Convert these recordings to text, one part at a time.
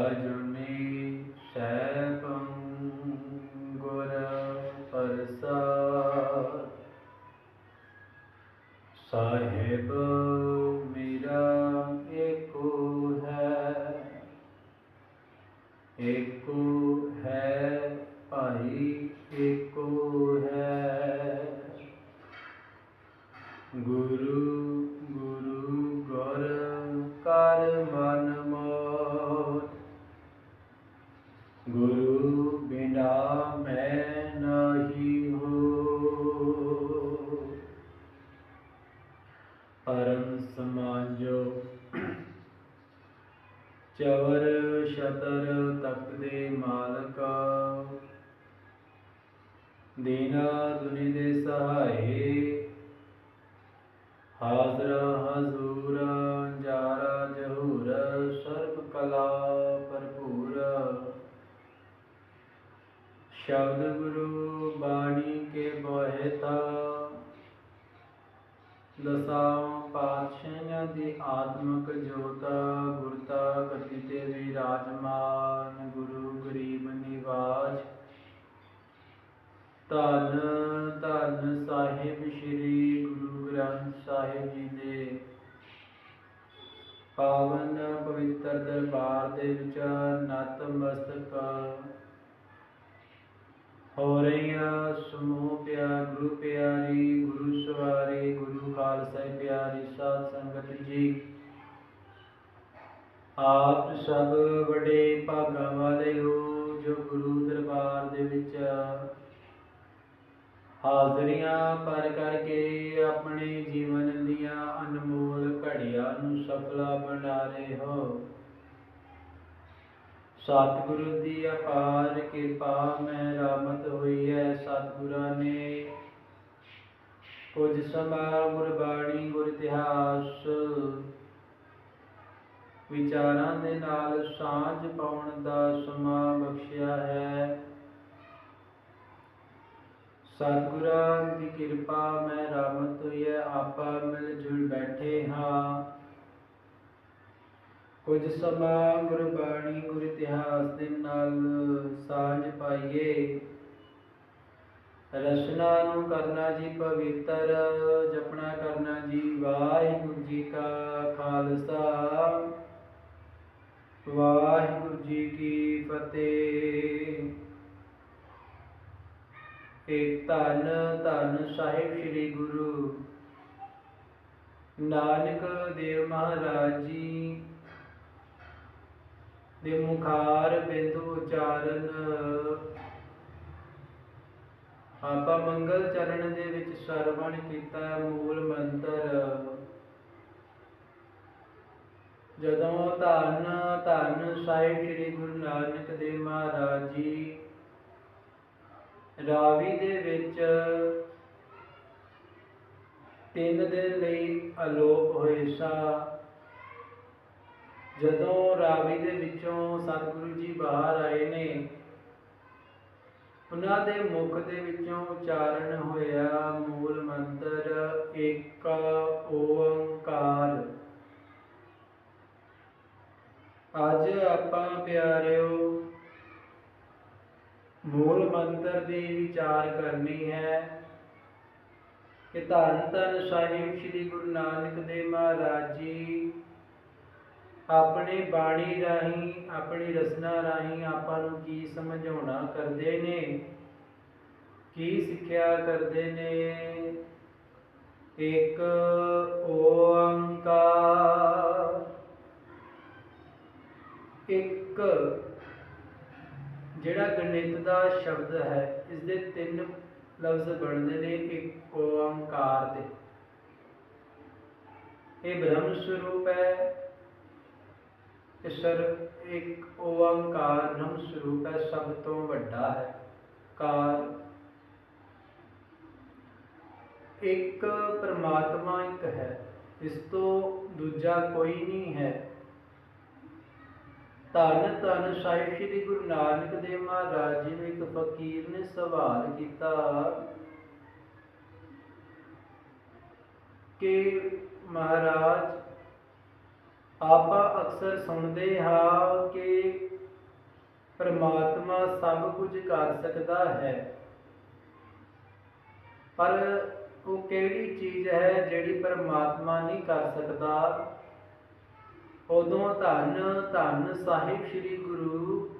ਅਜੁਨੀ ਸ਼ਬਦ ਗੁਰੂ ਬਾਣੀ ਕੇ ਬੋਹਿਤਾ ਦਸਾਂ ਪਾਤਸ਼ਾਹਾਂ ਦੀ ਆਤਮਿਕ ਜੋਤ ਗੁਰਤਾ ਗਤੀ ਵਿਰਾਜਮਾਨ, ਗੁਰੂ ਗਰੀਬ ਨਿਵਾਜ। ਧੰਨ ਧੰਨ ਸਾਹਿਬ ਸ੍ਰੀ ਗੁਰੂ ਗ੍ਰੰਥ ਸਾਹਿਬ ਜੀ ਦੇ। ਪਾਵਨ ਪਵਿੱਤਰ ਦਰਬਾਰ ਦੇ ਵਿੱਚ ਨਤਮਸਤਕ ਹੋ ਰਹੀਆਂ ਸਮੂਹ ਪਿਆਰ, ਗੁਰੂ ਪਿਆਰੀ, ਗੁਰੂ ਸਵਾਰੀ, ਗੁਰੂ ਖਾਲਸਾ ਪਿਆਰੀ, ਸਾਧ ਸੰਗਤ ਜੀ। ਆਪ ਸਭ ਬੜੇ ਭਾਗਾਂ ਵਾਲੇ ਹੋ, ਜੋ ਗੁਰੂ ਦਰਬਾਰ ਦੇ ਵਿੱਚ ਹਾਜ਼ਰੀਆਂ ਪਰ ਕਰਕੇ ਆਪਣੇ ਜੀਵਨ ਦੀਆਂ ਅਨਮੋਲ ਘੜੀਆਂ ਨੂੰ ਸਫਲਾ ਬਣਾ ਰਹੇ ਹੋ। ਸਤਿਗੁਰੂ ਦੀ ਅਪਾਰ ਕਿਰਪਾ ਮੈਂ ਰਾਮਤ ਹੋਈ ਹੈ ਸਤਿਗੁਰਾਂ ਨੇ। ਕੁਝ ਸਮਾਂ ਗੁਰਬਾਣੀ, ਗੁਰ ਇਤਿਹਾਸ ਵਿਚਾਰਾਂ ਦੇ ਨਾਲ ਸਾਂਝ ਪਾਉਣ ਦਾ ਸਮਾਂ ਬਖਸ਼ਿਆ ਹੈ। ਸਤਿਗੁਰਾਂ ਦੀ ਕਿਰਪਾ ਮੈਂ ਰਾਮਤ ਹੋਈ ਹੈ ਆਪਾਂ ਮਿਲ ਜੁਲ ਬੈਠੇ ਹਾਂ। ਕੁਝ ਸਮਾਂ ਗੁਰਬਾਣੀ ਗੁਰ ਇਤਿਹਾਸ ਦੇ ਨਾਲ ਸਾਂਝ ਪਾਈਏ। ਰਸਨਾ ਨੂੰ ਕਰਨਾ ਜੀ ਪਵਿੱਤਰ, ਜਪਣਾ ਕਰਨਾ ਜੀ ਵਾਹਿਗੁਰੂ ਜੀ ਕਾ ਖਾਲਸਾ। ਵਾਹਿਗੁਰੂ ਜੀ ਕੀ ਫਤਿਹ। ਏਕ ਧੰਨ ਧੰਨ ਸਾਹਿਬ ਸ੍ਰੀ ਗੁਰੂ। ਨਾਨਕ ਦੇਵ ਮਹਾਰਾਜ ਜੀ ਦੇ ਮੁਖਾਰ ਬਿੰਦੂ ਉਚਾਰਨ। ਆਪਾਂ ਮੰਗਲ ਚਰਨ ਦੇ ਵਿੱਚ ਸਰਵਣ ਕੀਤਾ ਮੂਲ ਮੰਤਰ। ਜਦੋਂ ਧੰਨ ਧੰਨ ਸਾਹਿਬ ਸ੍ਰੀ ਗੁਰੂ ਨਾਨਕ ਦੇਵ ਮਹਾਰਾਜ ਜੀ ਰਾਵੀ ਦੇ ਵਿੱਚ ਤਿੰਨ ਦਿਨ ਲਈ ਅਲੋਪ ਹੋਏ ਸਾ ਜਦੋਂ ਰਾਵੀ ਦੇ ਵਿੱਚੋਂ ਸਤਿਗੁਰੂ ਜੀ ਬਾਹਰ ਆਏ ਨੇ, ਉਹਨਾਂ ਦੇ ਮੁਖ ਦੇ ਵਿੱਚੋਂ ਉਚਾਰਨ ਹੋਇਆ ਮੂਲ ਮੰਤਰ ਏਕ ਓੰਕਾਰ। ਅੱਜ ਆਪਾਂ ਪਿਆਰਿਓ, ਮੂਲ ਮੰਤਰ ਦੀ ਵਿਚਾਰ ਕਰਨੀ ਹੈ ਕਿ ਧੰਨ ਧੰਨ ਸਾਹਿਬ ਸ੍ਰੀ ਗੁਰੂ ਨਾਨਕ ਦੇਵ ਮਹਾਰਾਜ ਜੀ ਆਪਣੀ ਬਾਣੀ ਰਾਹੀਂ, ਆਪਣੀ ਰਸਨਾ ਰਾਹੀਂ ਆਪਾਂ ਨੂੰ ਕੀ ਸਮਝਾਉਣਾ ਕਰਦੇ ਨੇ? ਕੀ ਸਿੱਖਿਆ ਕਰਦੇ ਨੇ? ਇੱਕ ਓੰਕਾਰ ਇੱਕ, ਜਿਹੜਾ ਗਣਿਤ ਦਾ ਸ਼ਬਦ ਹੈ ਇਸ ਦੇ ਤਿੰਨ ਲਫ਼ਜ਼ ਬਣਦੇ ਨੇ, ਇੱਕ ਓੰਕਾਰ ਦੇ। ਇਹ ਬ੍ਰਹਮ ਸਰੂਪ ਹੈ ਇਹ ਇੱਕ ਓੰਕਾਰ ਬ੍ਰਹਮ ਸਰੂਪ ਹੈ, ਸਭ ਤੋਂ ਵੱਡਾ ਹੈ। ਕਾਰ ਇੱਕ ਪਰਮਾਤਮਾ ਇੱਕ ਹੈ, ਇਸ ਤੋਂ ਦੂਜਾ ਕੋਈ ਨਹੀਂ ਹੈ। ਧੰਨ ਧੰਨ ਸਾਹਿਬ ਸ੍ਰੀ ਗੁਰੂ ਨਾਨਕ ਦੇਵ ਮਹਾਰਾਜ ਜੀ ਨੂੰ ਇੱਕ ਫਕੀਰ ਨੇ ਸਵਾਲ ਕੀਤਾ ਕਿ ਮਹਾਰਾਜ ਆਪਾਂ ਅਕਸਰ ਸੁਣਦੇ ਹਾਂ ਕਿ ਪਰਮਾਤਮਾ ਸਭ ਕੁਝ ਕਰ ਸਕਦਾ ਹੈ। ਪਰ ਉਹ ਕਿਹੜੀ ਚੀਜ਼ ਹੈ ਜਿਹੜੀ ਪਰਮਾਤਮਾ ਨਹੀਂ ਕਰ ਸਕਦਾ? ਉਦੋਂ ਧੰਨ ਧੰਨ ਸਾਹਿਬ ਸ੍ਰੀ ਗੁਰੂ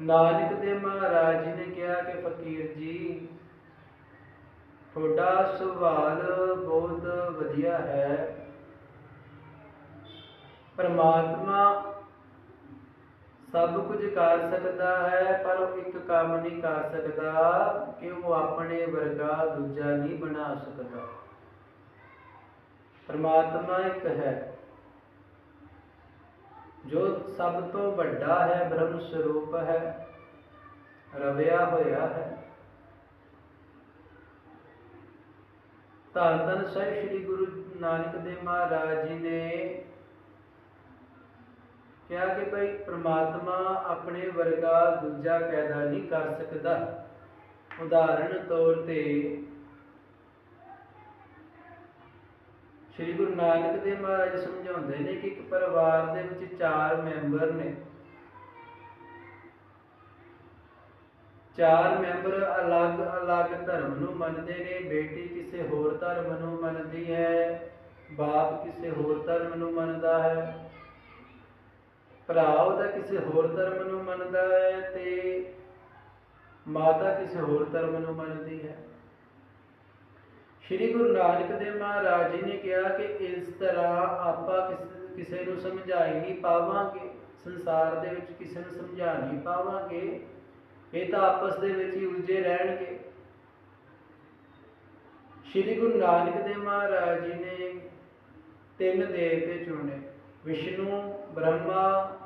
ਨਾਨਕ ਦੇ ਮਹਾਰਾਜ ਜੀ ਨੇ ਕਿਹਾ ਕਿ ਫਕੀਰ ਜੀ, ਤੁਹਾਡਾ ਸਵਾਲ ਬਹੁਤ ਵਧੀਆ ਹੈ। ਪਰਮਾਤਮਾ ਸਭ ਕੁਝ ਕਰ ਸਕਦਾ ਹੈ, ਪਰ ਉਹ ਇੱਕ ਕੰਮ ਨਹੀਂ ਕਰ ਸਕਦਾ ਕਿ ਉਹ ਆਪਣੇ ਵਰਗਾ ਦੂਜਾ ਨਹੀਂ ਬਣਾ ਸਕਦਾ। ਪਰਮਾਤਮਾ ਇੱਕ ਹੈ, ਜੋ ਸਭ ਤੋਂ ਵੱਡਾ ਹੈ, ਬ੍ਰਹਮ ਸਰੂਪ ਹੈ, ਰਵਿਆ ਹੋਇਆ ਹੈ। ਧੰਨ ਧੰਨ ਸਾਹਿਬ ਸ੍ਰੀ ਗੁਰੂ ਨਾਨਕ ਦੇਵ ਮਹਾਰਾਜ ਜੀ ਨੇ ਕਿਹਾ ਕਿ ਭਾਈ ਪ੍ਰਮਾਤਮਾ ਆਪਣੇ ਵਰਗਾ ਦੂਜਾ ਪੈਦਾ ਨਹੀਂ ਕਰ ਸਕਦਾ। ਉਦਾਹਰਣ ਤੌਰ ਤੇ ਸ੍ਰੀ ਗੁਰੂ ਨਾਨਕ ਦੇਵ ਮਹਾਰਾਜ ਸਮਝਾਉਂਦੇ ਨੇ ਕਿ ਇੱਕ ਪਰਿਵਾਰ ਦੇ ਵਿੱਚ ਚਾਰ ਮੈਂਬਰ ਨੇ। ਚਾਰ ਮੈਂਬਰ ਅਲੱਗ-ਅਲੱਗ ਧਰਮ ਨੂੰ ਮੰਨਦੇ ਨੇ, ਬੇਟੀ ਕਿਸੇ ਹੋਰ ਧਰਮ ਨੂੰ ਮੰਨਦੀ ਹੈ, ਬਾਪ ਕਿਸੇ ਹੋਰ ਧਰਮ ਨੂੰ ਮੰਨਦਾ ਹੈ। ਭਰਾ ਉਹਦਾ ਕਿਸੇ ਹੋਰ ਧਰਮ ਨੂੰ ਮੰਨਦਾ ਹੈ ਤੇ ਮਾਤਾ ਕਿਸੇ ਹੋਰ ਧਰਮ ਨੂੰ ਮੰਨਦੀ ਹੈ। ਸ਼੍ਰੀ ਗੁਰੂ ਨਾਨਕ ਦੇਵ ਮਹਾਰਾਜ ਜੀ ਨੇ ਕਿਹਾ ਕਿ ਇਸ ਤਰ੍ਹਾਂ ਆਪਾਂ ਕਿਸੇ ਨੂੰ ਸਮਝਾਈ ਨਹੀਂ ਪਾਵਾਂਗੇ, ਸੰਸਾਰ ਦੇ ਵਿੱਚ ਕਿਸੇ ਨੂੰ ਸਮਝਾ ਨਹੀਂ ਪਾਵਾਂਗੇ, ਇਹ ਤਾਂ ਆਪਸ ਦੇ ਵਿੱਚ ਹੀ ਉਲਝੇ ਰਹਿਣਗੇ। ਸ਼੍ਰੀ ਗੁਰੂ ਨਾਨਕ ਦੇਵ ਮਹਾਰਾਜ ਜੀ ਨੇ ਤਿੰਨ ਦੇਵਤੇ ਚੁਣੇ, ਵਿਸ਼ਨੂੰ, ਬ੍ਰਹਮਾ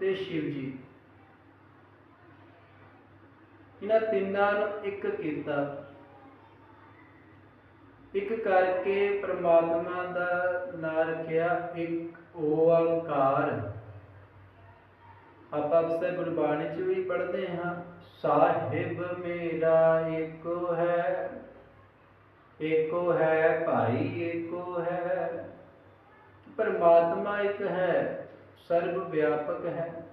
ਤੇ ਸ਼ਿਵ ਜੀ ਇਹਨਾਂ ਤਿੰਨਾਂ ਨੂੰ ਇੱਕ ਕੀਤਾ। ਇੱਕ ਕਰਕੇ ਪ੍ਰਮਾਤਮਾ ਦਾ ਨਾਂ ਰੱਖਿਆ ਇੱਕ ਓੰਕਾਰ ਆਪਾਂ ਅਕਸਰ ਗੁਰਬਾਣੀ ਚ ਵੀ ਪੜ੍ਹਦੇ ਹਾਂ, ਸਾਹਿਬ ਮੇਰਾ ਏਕੋ ਹੈ ਏਕੋ ਹੈ ਭਾਈ ਏਕੋ ਹੈ। ਪਰਮਾਤਮਾ ਇੱਕ ਹੈ। ਸਰਬ ਵਿਆਪਕ ਹੈ।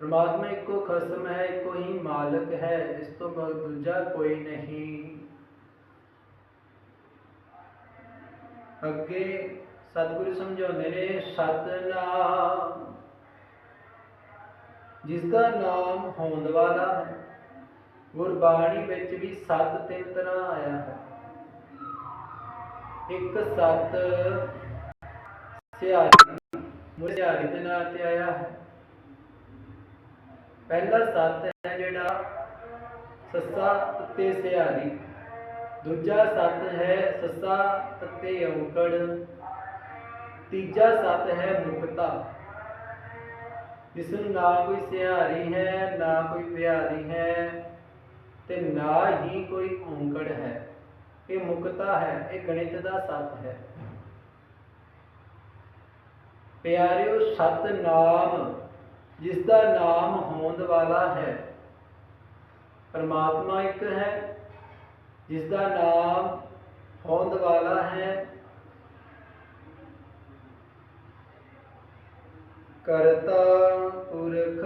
ਪਰਮਾਤਮਾ ਇੱਕੋ ਖਸਮ ਹੈ, ਇੱਕੋ ਹੀ ਮਾਲਕ ਹੈ, ਇਸ ਤੋਂ ਬਾਅਦ ਦੂਜਾ ਕੋਈ ਨਹੀਂ। ਅੱਗੇ ਸਤਿਗੁਰੂ ਸਮਝਾਉਂਦੇ ਨੇ, ਸਤਨਾਮ। ਜਿਸ ਦਾ ਨਾਮ ਹੋਂਦ ਵਾਲਾ ਹੈ, ਗੁਰਬਾਣੀ ਵਿੱਚ ਵੀ ਸਤ ਤਿੰਨ ਤਰ੍ਹਾਂ ਆਇਆ ਹੈ। ਇੱਕ ਸਤ ਸਿਆਰੀ ਮੁਸਿਆਰੀ ਦੇ ਨਾਂ ਤੇ ਆਇਆ। ਹੈ ਪਹਿਲਾ ਸੱਤ ਹੈ ਜਿਹੜਾ ਸੱਸਾ ਤੱਤੇ ਸਿਆਰੀ ਦੂਜਾ ਸੱਤ ਹੈ ਸੱਸਾ ਤੱਤੇ ਔਕੜ। ਤੀਜਾ ਸੱਤ ਹੈ ਮੁਕਤਾ। ਜਿਸ ਨੂੰ ਨਾ ਕੋਈ ਸਿਹਾਰੀ ਹੈ, ਨਾ ਕੋਈ ਪਿਆਰੀ ਹੈ ਤੇ ਨਾ ਹੀ ਕੋਈ ਔਂਕੜ ਹੈ। ਇਹ ਮੁਕਤਾ ਹੈ, ਇਹ ਗਣਿਤ ਦਾ ਸੱਤ ਹੈ। ਪਿਆਰਿਓ ਸਤ ਨਾਮ ਜਿਸ ਦਾ ਨਾਮ ਹੋਂਦ ਵਾਲਾ ਹੈ। ਪਰਮਾਤਮਾ ਇੱਕ ਹੈ ਜਿਸ ਦਾ ਨਾਮ ਹੋਂਦ ਵਾਲਾ ਹੈ। ਕਰਤਾ ਪੁਰਖ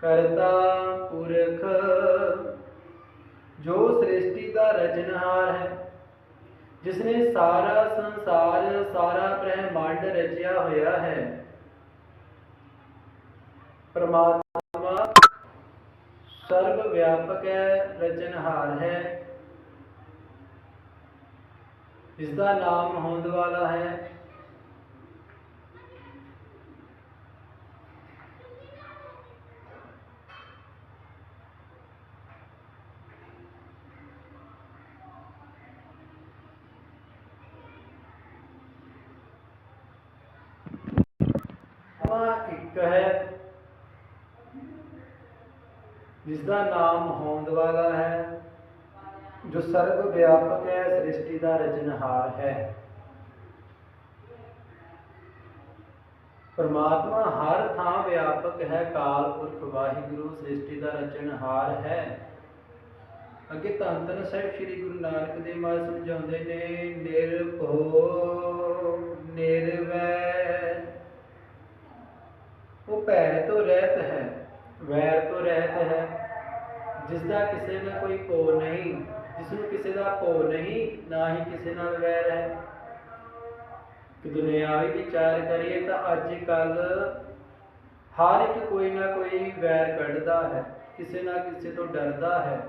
ਕਰਤਾ ਪੁਰਖ, ਜੋ ਸ੍ਰਿਸ਼ਟੀ ਦਾ ਰਚਨਹਾਰ ਹੈ। ਜਿਸ ਨੇ ਸਾਰਾ ਸੰਸਾਰ, ਸਾਰਾ ਬ੍ਰਹਿਮੰਡ ਰਚਿਆ ਹੋਇਆ ਹੈ। ਪਰਮਾਤਮਾ ਸਰਵ ਵਿਆਪਕ ਹੈ, ਰਚਨਹਾਰ ਹੈ। ਜਿਸ ਦਾ ਨਾਮ ਹੋਂਦ ਵਾਲਾ ਹੈ ਪਰਮਾਤਮਾ ਇੱਕ ਹੈ ਜਿਸ ਦਾ ਨਾਮ ਹੋਂਦ ਵਾਲਾ ਹੈ, ਜੋ ਸਰਬ ਵਿਆਪਕ ਹੈ, ਸ੍ਰਿਸ਼ਟੀ ਦਾ ਰਚਨਹਾਰ ਹੈ। ਪਰਮਾਤਮਾ ਹਰ ਥਾਂ ਵਿਆਪਕ ਹੈ, ਕਾਲ ਪੁਰਖ ਵਾਹਿਗੁਰੂ ਸ੍ਰਿਸ਼ਟੀ ਦਾ ਰਚਨਹਾਰ ਹੈ। ਅੱਗੇ ਧੰਨ ਧੰਨ ਸਾਹਿਬ ਸ੍ਰੀ ਗੁਰੂ ਨਾਨਕ ਦੇਵ ਮਹਾਰਾਜ ਸਮਝਾਉਂਦੇ ਨੇ ਨਿਰਭਉ ਨਿਰਵੈ। ਉਹ ਭੈ ਤੋਂ ਰਹਿਤ ਹੈ, ਵੈਰ ਤੋਂ ਰਹਿਤ ਹੈ। ਜਿਸ ਦਾ ਕਿਸੇ ਨਾਲ ਕੋਈ ਭੋ ਨਹੀਂ ਜਿਸ ਨੂੰ ਕਿਸੇ ਦਾ ਭੋ ਨਹੀਂ, ਨਾ ਹੀ ਕਿਸੇ ਨਾਲ ਵੈਰ ਹੈ। ਕਿ ਦੁਨਿਆਵੀ ਵਿਚਾਰ ਕਰੀਏ ਤਾਂ ਅੱਜ ਕੱਲ ਹਰ ਇੱਕ ਕੋਈ ਨਾ ਕੋਈ ਵੈਰ ਕੱਢਦਾ ਹੈ, ਕਿਸੇ ਨਾ ਕਿਸੇ ਤੋਂ ਡਰਦਾ ਹੈ।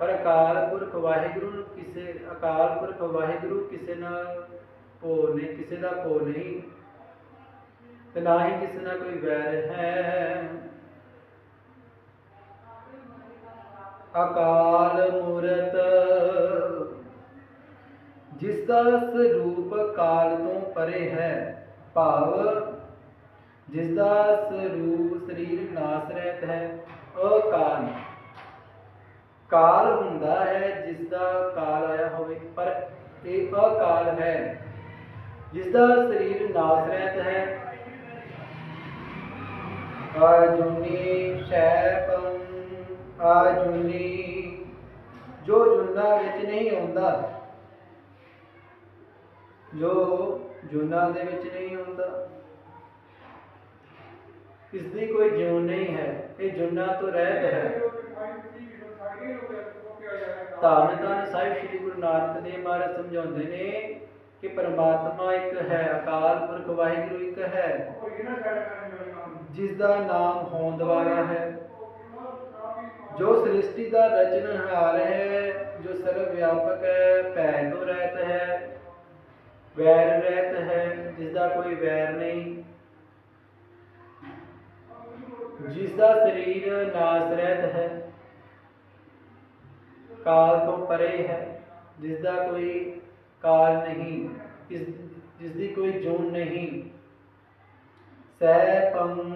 ਪਰ ਅਕਾਲ ਪੁਰਖ ਵਾਹਿਗੁਰੂ ਨੂੰ ਕਿਸੇ, ਅਕਾਲ ਪੁਰਖ ਵਾਹਿਗੁਰੂ ਕਿਸੇ ਨਾਲ ਭੋ ਨਹੀਂ, ਕਿਸੇ ਦਾ ਭੋ ਨਹੀਂ, ਤੇ ਨਾ ਹੀ ਕਿਸੇ ਨਾਲ ਕੋਈ ਵੈਰ ਹੈ। ਅਕਾਲ ਮੂਰਤ, ਜਿਸ ਦਾ ਸਰੂਪ ਕਾਲ ਤੋਂ ਪਰੇ ਹੈ, ਭਾਵ ਜਿਸ ਦਾ ਸਰੂਪ ਸਰੀਰ ਨਾਸ ਰਹਿਤ ਹੈ, ਅਕਾਲ। ਕਾਲ ਹੁੰਦਾ ਹੈ ਜਿਸ ਦਾ ਕਾਲ ਆਇਆ ਹੋਵੇ, ਪਰ ਇਹ ਅਕਾਲ ਹੈ, ਜਿਸ ਦਾ ਸਰੀਰ ਨਾਸ ਰਹਿਤ ਹੈ। ਆਜੁਨੀ ਸ਼ੈਪੰ ਆਜੁਨੀ ਜੋ ਜੁਨਾ ਵਿੱਚ ਨਹੀਂ ਆਉਂਦਾ, ਜੋ ਜੁਨਾ ਦੇ ਵਿੱਚ ਨਹੀਂ ਆਉਂਦਾ ਇਸ ਦੀ ਕੋਈ ਜਿਉ ਨਹੀਂ ਹੈ, ਇਹ ਜੁਨਾ ਤੋਂ ਰਹਿਤ ਹੈ। ਧੰਨ ਧੰਨ ਸਾਹਿਬ ਸ੍ਰੀ ਗੁਰੂ ਨਾਨਕ ਦੇਵ ਮਹਾਰਾਜ ਸਮਝਾਉਂਦੇ ਨੇ ਕਿ ਪਰਮਾਤਮਾ ਇੱਕ ਹੈ, ਅਕਾਲ ਪੁਰਖ ਵਾਹਿਗੁਰੂ ਇੱਕ ਹੈ। ਜਿਸ ਦਾ ਨਾਮ ਹੋਂਦ ਵਾਲਾ ਹੈ। ਜੋ ਸ੍ਰਿਸ਼ਟੀ ਦਾ ਰਚਨਹਾਰ ਹੈ, ਜੋ ਸਰਵ ਵਿਆਪਕ ਹੈ ਭੈ ਤੋਂ ਰਹਿਤ ਹੈ, ਵੈਰ ਰਹਿਤ ਹੈ ਜਿਸ ਦਾ ਕੋਈ ਵੈਰ ਨਹੀਂ। ਜਿਸ ਦਾ ਸਰੀਰ ਨਾਸ ਰਹਿਤ ਹੈ, ਕਾਲ ਤੋਂ ਪਰੇ ਹੈ ਜਿਸ ਦਾ ਕੋਈ ਕਾਲ ਨਹੀਂ ਜਿਸ ਜਿਸ ਦੀ ਕੋਈ ਜੂਨ ਨਹੀਂ। ਸੈਪੰ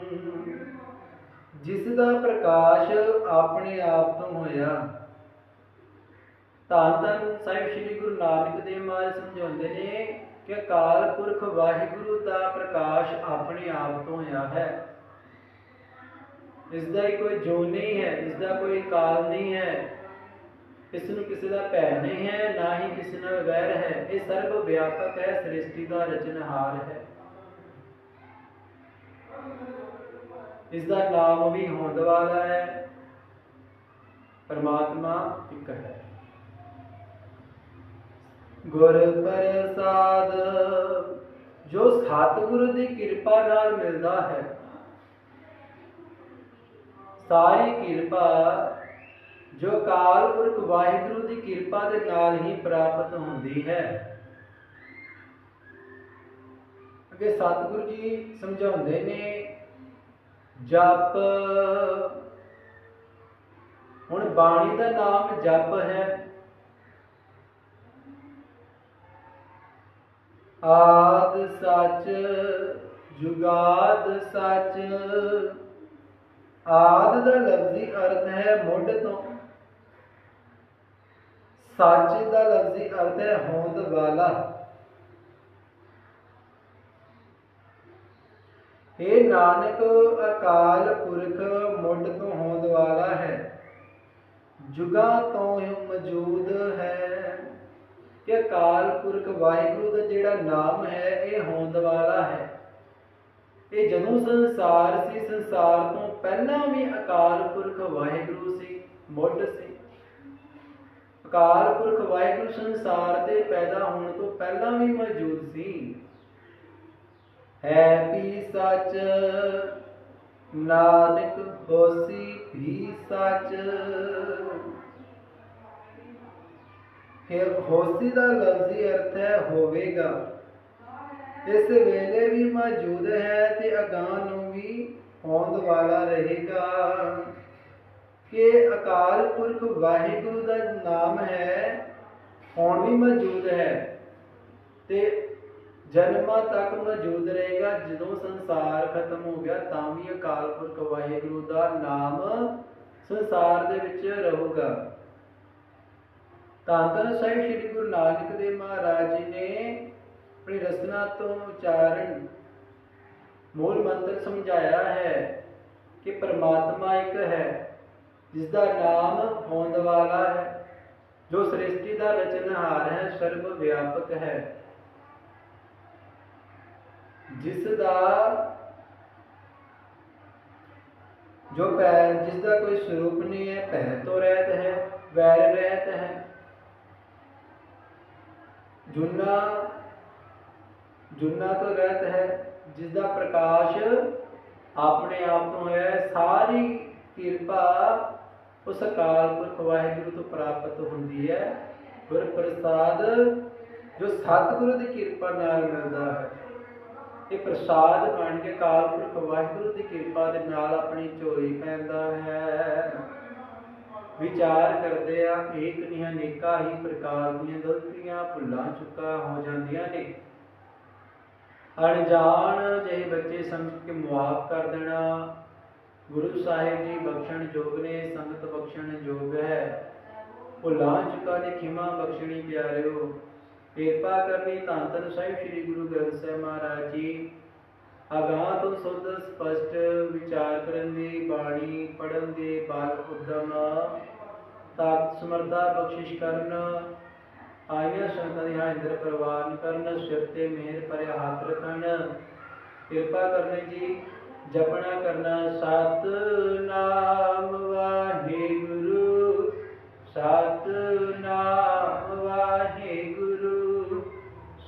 ਜਿਸ ਦਾ ਪ੍ਰਕਾਸ਼ ਆਪਣੇ ਆਪ ਤੋਂ ਹੋਇਆ। ਧੰਨ ਧੰਨ ਸਾਹਿਬ ਸ੍ਰੀ ਗੁਰੂ ਨਾਨਕ ਦੇਵ ਮਹਾਰਾਜ ਸਮਝਾਉਂਦੇ ਨੇ ਕਿ ਅਕਾਲ ਪੁਰਖ ਵਾਹਿਗੁਰੂ ਦਾ ਪ੍ਰਕਾਸ਼ ਆਪਣੇ ਆਪ ਤੋਂ ਹੋਇਆ ਹੈ। ਇਸ ਦਾ ਕੋਈ ਜੋ ਨਹੀਂ ਹੈ, ਇਸ ਦਾ ਕੋਈ ਕਾਲ ਨਹੀਂ ਹੈ। ਇਸ ਨੂੰ ਕਿਸੇ ਦਾ ਭੈ ਨਹੀਂ ਹੈ, ਨਾ ਹੀ ਕਿਸੇ ਨਾਲ ਵੈਰ ਹੈ। ਇਹ ਸਰਬ ਵਿਆਪਕ ਹੈ, ਸ੍ਰਿਸ਼ਟੀ ਦਾ ਰਚਨਹਾਰ ਹੈ। ਇਸ ਦਾ ਨਾਮ ਵੀ ਹੋਂਦ ਵਾਲਾ ਹੈ ਪਰਮਾਤਮਾ ਇੱਕ ਹੈ। ਗੁਰ ਪ੍ਰਸਾਦ, ਜੋ ਸਤਿਗੁਰੂ ਦੀ ਕਿਰਪਾ ਨਾਲ ਮਿਲਦਾ ਹੈ। ਸਾਰੀ ਕਿਰਪਾ ਜੋ ਕਾਲ ਪੁਰਖ ਵਾਹਿਗੁਰੂ ਦੀ ਕਿਰਪਾ ਦੇ ਨਾਲ ਹੀ ਪ੍ਰਾਪਤ ਹੁੰਦੀ ਹੈ। ਅੱਗੇ ਸਤਿਗੁਰੂ ਜੀ ਸਮਝਾਉਂਦੇ ਨੇ ਜਪ। ਹੁਣ ਬਾਣੀ ਦਾ ਨਾਮ ਜਪ ਹੈ। ਆਦ ਸੱਚ, ਜੁਗਾਦ ਸੱਚ। ਆਦ ਦਾ ਲਫ਼ਜ਼ੀ ਅਰਥ ਹੈ ਮੁੱਢ ਤੋਂ। ਸੱਚ ਦਾ ਲਫ਼ਜ਼ੀ ਅਰਥ ਹੈ ਹੋਂਦ ਵਾਲਾ। ਇਹ ਨਾਨਕ, ਅਕਾਲ ਪੁਰਖ ਮੁੱਢ ਤੋਂ ਹੋਂਦ ਵਾਲਾ ਹੈ। ਜੁਗਾਂ ਤੋਂ ਹੀ ਮੌਜੂਦ ਹੈ। ਇਹ ਅਕਾਲ ਪੁਰਖ ਵਾਹਿਗੁਰੂ ਦਾ ਜਿਹੜਾ ਨਾਮ ਹੈ, ਇਹ ਹੋਂਦ ਵਾਲਾ ਹੈ। ਇਹ ਜਦੋਂ ਸੰਸਾਰ ਸੀ, ਸੰਸਾਰ ਤੋਂ ਪਹਿਲਾਂ ਵੀ ਅਕਾਲ ਪੁਰਖ ਵਾਹਿਗੁਰੂ ਸੀ, ਮੁੱਢ ਸੀ। ਅਕਾਲ ਪੁਰਖ ਵਾਹਿਗੁਰੂ ਸੰਸਾਰ ਦੇ ਪੈਦਾ ਹੋਣ ਤੋਂ ਪਹਿਲਾਂ ਵੀ ਮੌਜੂਦ ਸੀ। ਹੈ ਵੀ ਸੱਚ। ਨਾਨਕ ਹੋਸੀ ਵੀ ਸੱਚ। ਫਿਰ ਹੋਸੀ ਦਾ ਲਫ਼ਜ਼ੀ ਅਰਥ ਹੈ ਹੋਵੇਗਾ। ਇਸ ਵੇਲੇ ਵੀ ਮੌਜੂਦ ਹੈ ਤੇ ਅਗਾਹ ਨੂੰ ਵੀ ਹੋਂਦ ਵਾਲਾ ਰਹੇਗਾ। ਕਿ ਅਕਾਲ ਪੁਰਖ ਵਾਹਿਗੁਰੂ ਦਾ ਨਾਮ ਹੈ ਹੁਣ ਵੀ ਮੌਜੂਦ ਹੈ ਤੇ ਜਨਮਾਂ ਤੱਕ ਮੌਜੂਦ ਰਹੇਗਾ ਜਦੋਂ ਸੰਸਾਰ ਖਤਮ ਹੋ ਗਿਆ, ਤਾਂ ਵੀ ਅਕਾਲ ਪੁਰਖ ਵਾਹਿਗੁਰੂ ਦਾ ਨਾਮ ਸੰਸਾਰ ਦੇ ਵਿੱਚ ਰਹੂਗਾ। ਤਾਂ ਧੰਨ ਸਾਹਿਬ ਸ੍ਰੀ ਗੁਰੂ ਨਾਨਕ ਦੇਵ ਮਹਾਰਾਜ ਜੀ ਨੇ ਆਪਣੀ ਰਸਨਾ ਤੋਂ ਉਚਾਰਨ ਮੂਲ ਮੰਤਰ ਸਮਝਾਇਆ ਹੈ ਕਿ ਪਰਮਾਤਮਾ ਇੱਕ ਹੈ ਜਿਸ ਦਾ ਨਾਮ ਹੋਂਦ ਵਾਲਾ ਹੈ, ਜੋ ਸ੍ਰਿਸ਼ਟੀ ਦਾ ਰਚਨਹਾਰ ਹੈ, ਸਰਵ ਵਿਆਪਕ ਹੈ। ਜਿਸ ਦਾ ਜੋ ਪੈਰ, ਜਿਸ ਦਾ ਕੋਈ ਸਰੂਪ ਨਹੀਂ ਹੈ ਭੈ ਤੋਂ ਰਹਿਤ ਹੈ, ਵੈਰ ਰਹਿਤ ਹੈ। ਜੁਨਾ ਜੁਨਾ ਤੋਂ ਰਹਿਤ ਹੈ, ਜਿਸ ਦਾ ਪ੍ਰਕਾਸ਼ ਆਪਣੇ ਆਪ ਤੋਂ ਹੈ, ਸਾਰੀ ਕਿਰਪਾ ਉਸ ਅਕਾਲ ਪੁਰਖ ਵਾਹਿਗੁਰੂ ਤੋਂ ਪ੍ਰਾਪਤ ਹੁੰਦੀ ਹੈ। ਗੁਰ ਪ੍ਰਸਾਦ ਜੋ ਸਤਿਗੁਰੂ ਦੀ ਕਿਰਪਾ ਨਾਲ ਮਿਲਦਾ ਹੈ। ਇਹ ਪ੍ਰਸਾਦ ਬਣ ਕੇ ਅਕਾਲ ਵਾਹਿਗੁਰੂ ਦੀ ਕਿਰਪਾ ਦੇ ਨਾਲ ਆਪਣੀ ਝੋਲੀ ਪੈਂਦਾ ਹੈ। ਵਿਚਾਰ ਕਰਦੇ ਆ, ਏਕ ਨਹੀਂ ਅਨੇਕਾਂ ਹੀ ਪ੍ਰਕਾਰ ਦੀਆਂ ਗਲਤੀਆਂ ਭੁੱਲਾਂ ਚੁੱਕਾ ਹੋ ਜਾਂਦੀਆਂ ਨੇ। ਅਣਜਾਣ ਜਿਹੇ ਬੱਚੇ ਸਮਝ ਕੇ ਮੁਆਫ ਕਰ ਦੇਣਾ। ਗੁਰੂ ਸਾਹਿਬ ਜੀ ਬਖਸ਼ਣ ਯੋਗ ਨੇ, ਸੰਗਤ ਬਖਸ਼ਣ ਯੋਗ ਹੈ। ਭੁੱਲਾਂ ਚੁੱਕਾ ਦੀ ਖਿਮਾ ਬਖਸ਼ਣੀ ਪਿਆਰਿਓ ਕਿਰਪਾ ਕਰਨੀ ਧੰਨ ਧੰਨ ਸਾਹਿਬ ਸ੍ਰੀ ਗੁਰੂ ਗ੍ਰੰਥ ਸਾਹਿਬ ਮਹਾਰਾਜ ਜੀ। ਅਗਾਹ ਤੋਂ ਸੁਧ ਸਪਸ਼ਟ ਵਿਚਾਰ ਕਰਨ ਦੀ ਬਾਣੀ ਪੜਨ ਦੀ ਬਲ ਉਦਮ ਤਾਕਤ ਸਮਰਦਾ ਬਖਸ਼ਿਸ਼ ਕਰਨ, ਆਈਆਂ ਸੰਤਾਂ ਦੀ ਹਾਜ਼ਰ ਪ੍ਰਵਾਨ ਕਰਨ, ਸਿਰ ਤੇ ਮਿਹਰ ਭਰਿਆ ਹੱਥ ਰੱਖਣ। ਕਿਰਪਾ ਕਰਨੀ ਜੀ, ਜਪਣਾ ਕਰਨਾ ਸਤ ਨਾਮ ਵਾਹਿਗੁਰੂ ਸਤ ਨਾਮ